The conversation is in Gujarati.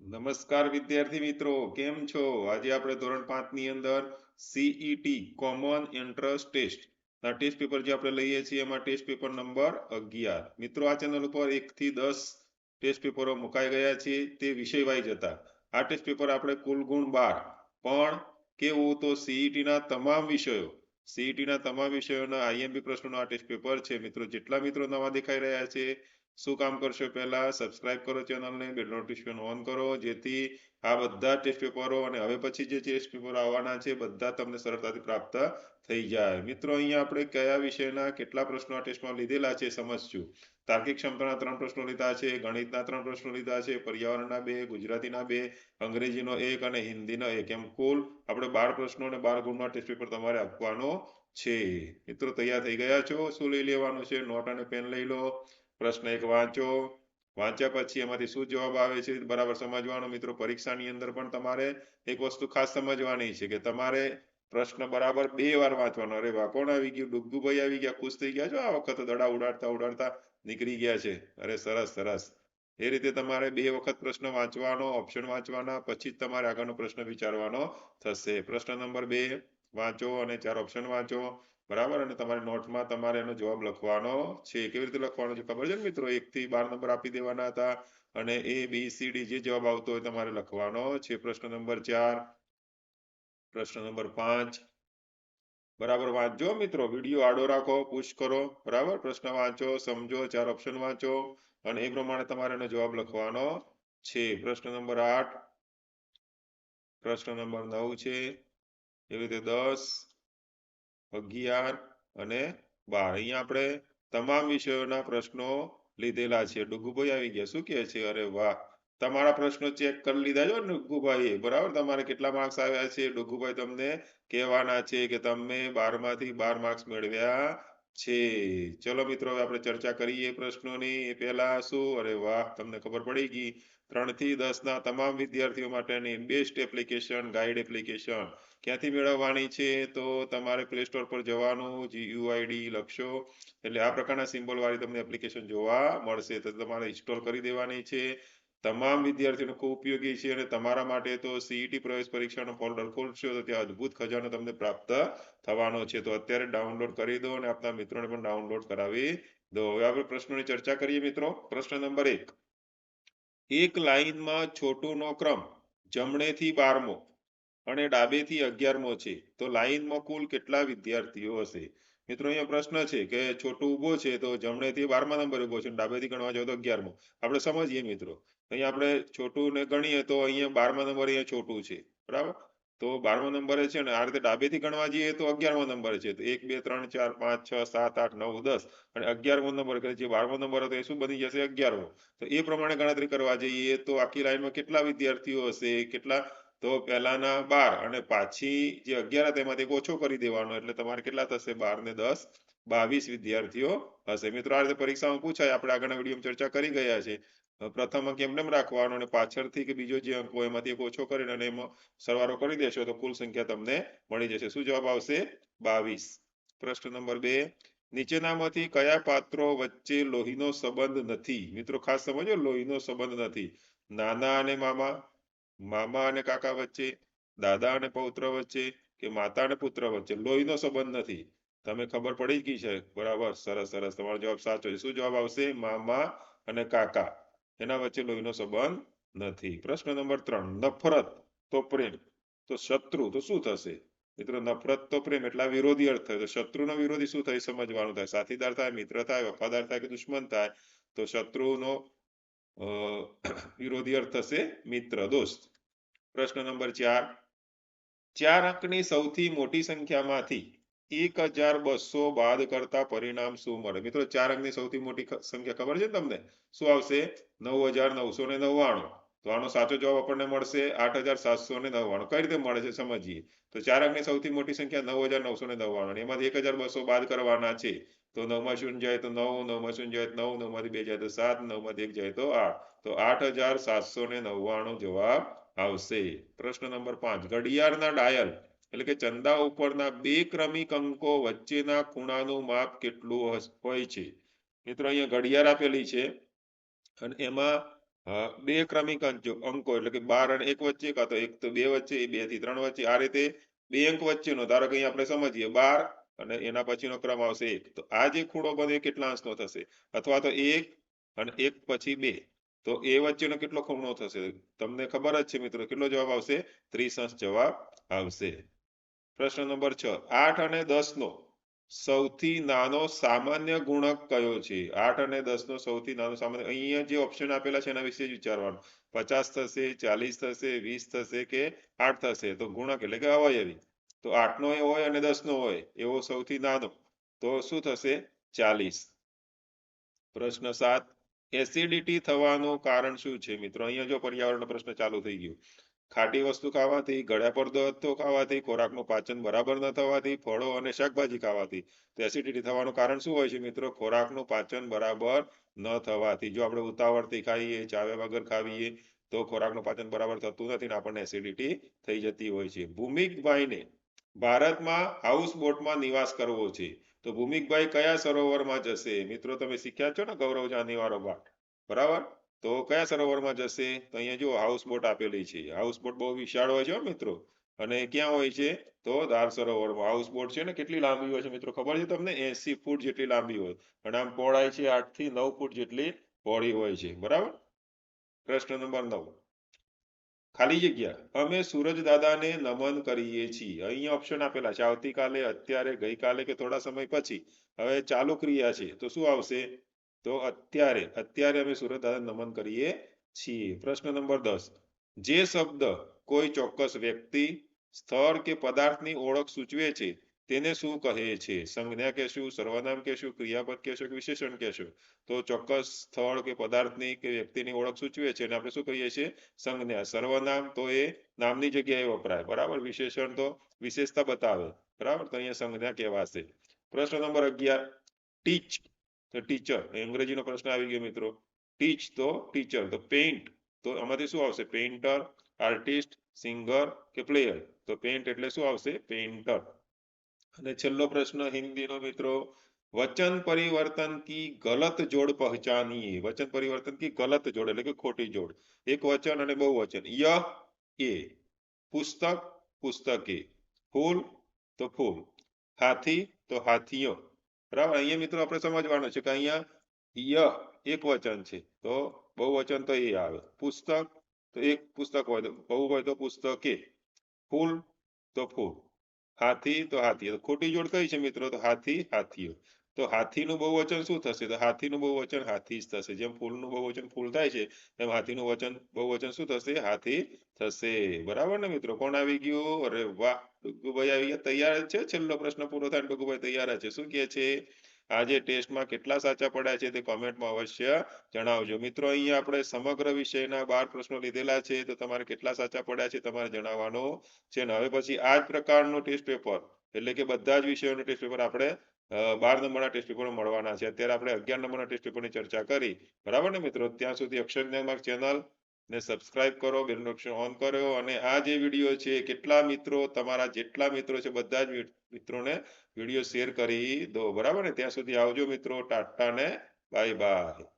નમસ્કાર વિદ્યાર્થી મિત્રો, કેમ છો? આજે આપણે ધોરણ પાંચની અંદર સીઈટી કોમન એન્ટ્રન્સ ટેસ્ટ ના ટેસ્ટ પેપર જે આપણે લઈએ છીએ, એમાં ટેસ્ટ પેપર નંબર અગિયાર. મિત્રો, આ ચેનલ ઉપર એક થી દસ ટેસ્ટ પેપરો મુકાઈ ગયા છે તે વિષય વાઇઝ હતા. આ ટેસ્ટ પેપર આપણે કુલ ગુણ બાર. પણ કેવું તો સીઈટી ના તમામ વિષયો સીઈટી ના તમામ વિષયોના આઈએમબી પ્રશ્નોનો આ ટેસ્ટ પેપર છે. મિત્રો, જેટલા મિત્રો નવા દેખાઈ રહ્યા છે શું કામ કરશો પહેલા? સબસ્ક્રાઇબ કરો ચેનલને બેલ નોટિફિકેશન ઓન કરો, જેથી આ બધા ટેસ્ટ પેપરો અને હવે પછી જે ટેસ્ટ પેપરો આવવાના છે, બધા તમને સરળતાથી પ્રાપ્ત થઈ જાય. મિત્રો, અહીંયા આપણે કયા વિષયના કેટલા પ્રશ્નો આ ટેસ્ટમાં લીધેલા છે સમજશું. તાર્કિક ક્ષમતાના ત્રણ પ્રશ્નો લીધા છે, ગણિતના ત્રણ પ્રશ્નો લીધા છે, પર્યાવરણના બે, ગુજરાતીના બે, અંગ્રેજીનો એક અને હિન્દીનો એક. એમ કુલ આપણે બાર પ્રશ્નો અને બાર ગુણનો ટેસ્ટ પેપર તમારે આપવાનો છે. મિત્રો, તૈયાર થઈ ગયા છો? શું લઈ લેવાનું છે? નોટ અને પેન લઈ લો. પ્રશ્ન એક વાંચો વાંચ્યા પછી એમાંથી શું જવાબ આવે છે બરાબર સમજવાનો? મિત્રો, પરીક્ષાની અંદર પણ તમારે એક વસ્તુ ખાસ સમજવાની છે કે તમારે પ્રશ્ન બરાબર બે વાર વાંચવાનો. અરે વાહ, કોણ આવી ગયું? ડુગ્ગુભાઈ આવી ગયા, ખુશ થઈ ગયા છો? આ વખત દડા ઉડાડતા ઉડાડતા નીકળી ગયા છે. અરે સરસ સરસ. એ રીતે તમારે બે વખત પ્રશ્ન વાંચવાનો ઓપ્શન વાંચવાના, પછી જ તમારે આગળનો પ્રશ્ન વિચારવાનો થશે. પ્રશ્ન નંબર બે. વાંચો અને ચાર ઓપ્શન વાંચો. બરાબર? અને તમારે નોટમાં તમારે એનો જવાબ લખવાનો છે. કેવી રીતે લખવાનો છે ખબર છે ને મિત્રો? એક થી બાર નંબર આપી દેવાના હતા અને એ બી સી ડી જે જવાબ આવતો હોય તમારે લખવાનો છે. પ્રશ્ન નંબર ચાર, પ્રશ્ન નંબર પાંચ. બરાબર? વાંચજો મિત્રો. વીડિયો આડો રાખો પુશ કરો. બરાબર? પ્રશ્ન વાંચો, સમજો, ચાર ઓપ્શન વાંચો અને એ પ્રમાણે તમારે એનો જવાબ લખવાનો છે. પ્રશ્ન નંબર આઠ, પ્રશ્ન નંબર નવ છે. એવી રીતે દસ, અગિયાર અને બાર. અહીંયા આપણે તમામ વિષયોના પ્રશ્નો લીધેલા છે. ડુગુભાઈ આવી ગયા. શું કહે છે? અરે વાહ! તમારા પ્રશ્નો ચેક કરી લીધા છો ને ડુગુભાઈ બરાબર? તમારે કેટલા માર્ક્સ આવ્યા છે? ડુગુભાઈ તમને કહેવાના છે કે તમે બારમાંથી બાર માર્ક્સ મેળવ્યા છે. ચલો મિત્રો, હવે આપણે ચર્ચા કરીએ પ્રશ્નોની. પહેલા શું? અરે વાહ, તમને ખબર પડી ગઈ. ત્રણથી દસ ના તમામ વિદ્યાર્થીઓ માટેની બેસ્ટ એપ્લિકેશન ગાઈડ એપ્લિકેશન ક્યાંથી મેળવવાની છે? તો તમારે પ્લે સ્ટોર પર જવાનું જીયુઆઈડી લખશો. એટલે આ પ્રકારના સિમ્બોલ વાળી તમને એપ્લિકેશન જોવા મળશે. તો તમારે ઇન્સ્ટોલ કરી દેવાની છે. તમામ વિદ્યાર્થીઓને ખૂબ ઉપયોગી છે અને તમારા માટે તો સીઈટી પ્રવેશ પરીક્ષાનો ફોલ્ડર ખોલશો, તો ત્યાં અદ્ભુત ખજાનો તમને પ્રાપ્ત થવાનો છે. તો અત્યારે ડાઉનલોડ કરી દો અને આપના મિત્રોને પણ ડાઉનલોડ કરાવી દો. હવે આપણે પ્રશ્નોની ચર્ચા કરીએ મિત્રો. પ્રશ્ન નંબર એક. એક લાઈનમાં છોટુનો ક્રમ જમણેથી બારમો અને ડાબેથી અગિયારમો છે. તો લાઈનમાં કુલ કેટલા વિદ્યાર્થીઓ હશે? મિત્રો, અહીંયા પ્રશ્ન છે કે છોટું ઊભો છે તો જમણેથી બારમા નંબર ઊભો છે ડાબેથી ગણવા જાવ તો અગિયારમો. આપણે સમજીએ મિત્રો. અહીંયા આપણે છોટું ને ગણીએ તો અહીંયા બારમા નંબર અહીંયા છોટું છે, બરાબર? તો બારમા નંબરે છે ને આ રીતે ડાબેથી ગણવા જઈએ તો અગિયારમો નંબર છે, તો એક, બે, ત્રણ, ચાર, પાંચ, છ, સાત, આઠ, નવ, દસ અને અગિયારમો નંબર કે જે બારમો નંબર હતો એ શું બની જશે? અગિયારમો. તો એ પ્રમાણે ગણતરી કરવા જઈએ તો આખી લાઈનમાં કેટલા વિદ્યાર્થીઓ હશે? કેટલા? તો પહેલાના બાર અને પાછી જે અગિયાર હતા એમાંથી ઓછો કરી દેવાનો, એટલે તમારે કેટલા થશે? બાર ને દસ. બાવીસ વિદ્યાર્થીઓ હશે. મિત્રો, આ રીતે પરીક્ષામાં પૂછાય. આપણે આગળના વિડીયોમાં ચર્ચા કરી ગયા છે. પ્રથમ અંક એમને રાખવાનો અને પાછળથી કે બીજો જે અંક હોય એમાંથી એક ઓછો કરીને અને એમાં સરવાળો કરી દેશો તો કુલ સંખ્યા તમને મળી જશે. શું જવાબ આવશે? બાવીસ. પ્રશ્ન નંબર બે. નીચેનામાંથી કયા પાત્રો વચ્ચે લોહીનો સંબંધ નથી? મિત્રો ખાસ સમજો, લોહીનો સંબંધ નથી. નાના અને મામા મામા અને કાકા વચ્ચે, દાદા અને પૌત્ર વચ્ચે કે માતા અને પુત્ર વચ્ચે લોહીનો સંબંધ નથી? તમે ખબર પડી ગઈ છે. બરાબર, સરસ સરસ. તમારો જવાબ સાચો છે. શું જવાબ આવશે? મામા અને કાકા. એના વચ્ચે લોહીનો સંબંધ નથી. પ્રશ્ન નંબર ત્રણ, નફરત તો પ્રેમ. તો શત્રુ, તો શું થશે? મિત્રો, નફરત તો પ્રેમ એટલે વિરોધી અર્થ થયો. શત્રુનો વિરોધી શું થાય? સમજવાનું થાય. સાથીદાર થાય, મિત્ર થાય, વફાદાર થાય કે દુશ્મન થાય? તો શત્રુનો વિરોધી અર્થ થશે મિત્ર, દોસ્ત. પ્રશ્ન નંબર ચાર. ચાર અંકની સૌથી મોટી સંખ્યામાંથી એક હજાર બસો બાદ કરતા પરિણામ શું મળે? મિત્રો, ચાર અંકની સૌથી મોટી સંખ્યા ખબર છે તમને? શું આવશે? નવ હજાર નવસો ને નવ્વાણું. તો આનો સાચો જવાબ આપણને મળશે આઠ હજાર સાતસો ને નવ્વાણું. કઈ રીતે મળે છે સમજીએ? તો ચાર અંકની સૌથી મોટી સંખ્યા નવ હજાર નવસો ને નવ્વાણું. એમાંથી એક હજાર બસો બાદ કરવાના છે. તો નવમાં શૂન્ય જાય તો નવ, નવમાં શૂન્ય જાય તો નવ, નવમાંથી બે જાય તો સાત, નવમાંથી એક જાય તો આઠ. તો આઠ હજાર સાતસો ને નવ્વાણું જવાબ આવશે. પ્રશ્ન નંબર પાંચ. ઘડિયાળના ડાયલ એટલે કે ચંદા ઉપરના બે ક્રમિક અંકો વચ્ચેના ખૂણાનું માપ કેટલું હોય છે. મિત્રો અહીંયા ઘડિયાળ આપેલી છે અને એમાં બે ક્રમિક અંકો એટલે કે બાર અને એક વચ્ચે કાં તો એક તો બે વચ્ચે બેથી ત્રણ વચ્ચે, આ રીતે બે અંક વચ્ચેનો, ધારો કે આપણે સમજીએ બાર અને એના પછીનો ક્રમ આવશે એક. તો આ જે ખૂણો બને કેટલા અંશનો થશે? અથવા તો એક અને એક પછી બે. તો એ વચ્ચેનો કેટલો ખૂણો થશે? તમને ખબર જ છે મિત્રો, કેટલો જવાબ આવશે? ત્રીસ અંશ જવાબ આવશે. પ્રશ્ન નંબર છ. આઠ અને દસ નો સૌથી નાનો સામાન્ય ગુણક કયો છે? આઠ અને દસ નો સૌથી નાનો સામાન્ય અહીંયા જે ઓપ્શન આપેલા છે એના વિશે જ વિચારવાનું. પચાસ થશે, ચાલીસ થશે, વીસ થશે કે આઠ થશે? તો ગુણક એટલે કે અવયવી. તો આઠ નો હોય અને દસ નો હોય. એવો સૌથી નાનો. તો શું થશે? ચાલીસ. પ્રશ્ન સાત. એસિડિટી થવાનું કારણ શું છે? મિત્રો, અહીંયા જો પર્યાવરણ પ્રશ્ન ચાલુ થઈ ગયો. ખાટી વસ્તુ ખાવાથી, ગળ્યા પદાર્થો ખાવાથી, ખોરાકનું પાચન બરાબર ન થવાથી, ફળો અને શાકભાજી ખાવાથી. તો એસિડિટી થવાનું કારણ શું હોય છે મિત્રો? ખોરાકનું પાચન બરાબર ન થવાથી. જો આપણે ઉતાવળથી ખાઈએ ચાવ્યા વગર ખાવીએ તો ખોરાકનું પાચન બરાબર થતું નથી ને આપણને એસિડિટી થઈ જતી હોય છે. ભૂમિકભાઈને ભારતમાં હાઉસ બોટમાં નિવાસ કરવો છે. તો ભૂમિકભાઈ કયા સરોવરમાં જશે? મિત્રો, તમે શીખ્યા છો ને ગૌરવ જાનીવારો પાઠ બરાબર? તો કયા સરોવરમાં જશે? તો અહીંયા જો હાઉસ બોટ આપેલી છે. હાઉસ બોટ બહુ વિશાળ હોય છે મિત્રો. અને ક્યાં હોય છે? તો ધાર સરોવરમાં. હાઉસ બોટ છે ને, કેટલી લાંબી હોય છે મિત્રો? ખબર છે તમને? એસી ફૂટ જેટલી લાંબી હોય. અને આમ પહોળાઈ છે આઠથી નવ ફૂટ જેટલી પહોળી હોય છે. બરાબર? પ્રશ્ન નંબર નવ. ખાલી જગ્યા. અમે સૂરજ દાદાને નમન કરીએ છીએ. અહીં ઓપ્શન આપેલા છે. આવતીકાલે, અત્યારે, ગઈકાલે કે થોડા સમય પછી. હવે ચાલુ ક્રિયા છે. તો શું આવશે? તો અત્યારે અત્યારે અમે સુરત દાદાને નમન કરીએ છીએ. પ્રશ્ન નંબર દસ. જે શબ્દ કોઈ ચોક્કસ વ્યક્તિ, સ્થળ કે પદાર્થની ઓળખ સૂચવે છે, તેને શું કહે છે? સંજ્ઞા કહેશું, સર્વનામ કહેશું, ક્રિયાપદ કહેશું કે વિશેષણ કહેશું? તો ચોક્કસ સ્થળ કે પદાર્થની કે વ્યક્તિની ઓળખ સૂચવે છે આપણે શું કહીએ છીએ? સંજ્ઞા. સર્વનામ તો એ નામની જગ્યાએ વપરાય. બરાબર? વિશેષણ તો વિશેષતા બતાવે. બરાબર? તો અહીંયા સંજ્ઞા કહેવાશે. પ્રશ્ન નંબર અગિયાર. ટીચ. તો ટીચર અંગ્રેજીનો પ્રશ્ન આવી ગયો મિત્રો. ટીચ તો ટીચર તો પેઇન્ટ તો આમાંથી શું આવશે? પેઇન્ટર આર્ટિસ્ટ સિંગર કે પ્લેયર તો પેઇન્ટ એટલે શું આવશે? પેઇન્ટર અને છેલ્લો પ્રશ્ન હિન્દીનો મિત્રો. વચન પરિવર્તન કી ગલત જોડ પહચાનીએ. વચન પરિવર્તન કી ગલત જોડ એટલે કે ખોટી જોડ. એક વચન અને બહુ વચન. ય, એ. પુસ્તક, પુસ્તકે. ફૂલ, તો ફૂલ. હાથી, તો હાથીઓ. બરાબર? અહીંયા મિત્રો આપણે સમજવાનું છે કે અહીંયા ય એક વચન છે. તો બહુ વચન તો એ આવે. પુસ્તક તો એક પુસ્તક હોય. તો બહુ હોય તો પુસ્તકે. ફૂલ તો ફૂલ. હાથી તો હાથી. ખોટી જોડ કઈ છે મિત્રો? તો હાથી, હાથીઓ. તો હાથીનું બહુવચન શું થશે? તો હાથીનું બહુવચન હાથી જ થશે. જેમ ફૂલનું બહુવચન ફૂલ થાય છે એમ હાથીનું વચન બહુવચન શું થશે? હાથી થશે. બરાબર ને મિત્રો? કોણ આવી ગયું? અરે વાહ! ડુગુભાઈ આવી ગયા. તૈયાર છે? છેલ્લો પ્રશ્ન પૂરો થાય ડુગુભાઈ તૈયાર છે. શું કહે છે? આજે ટેસ્ટમાં કેટલા સાચા પડ્યા છે તે કોમેન્ટમાં અવશ્ય જણાવજો. મિત્રો, અહીંયા આપણે સમગ્ર વિષયના બાર પ્રશ્નો લીધેલા છે. તો તમારે કેટલા સાચા પડ્યા છે તમારે જણાવવાનો છે ને? હવે પછી આ જ પ્રકારનો ટેસ્ટ પેપર. એટલે કે બધા જ વિષયોનું ટેસ્ટ પેપર આપણે બાર નંબરના ટેસ્ટ પેપર મળવાના છે. અત્યારે આપણે અગિયાર નંબરના ટેસ્ટ પેપરની ચર્ચા કરી. બરાબર ને મિત્રો? ત્યાં સુધી અક્ષર જ્ઞાન માર્ગ ચેનલ ને સબસ્ક્રાઇબ કરો, બેલ નોટિફિકેશન ઓન કર્યો અને આ જે વીડિયો છે, કેટલા મિત્રો, તમારા જેટલા મિત્રો છે, બધા જ મિત્રોને વીડિયો શેર કરી દો. બરાબર ને? ત્યાં સુધી આવજો મિત્રો. ટાટા ને બાય બાય.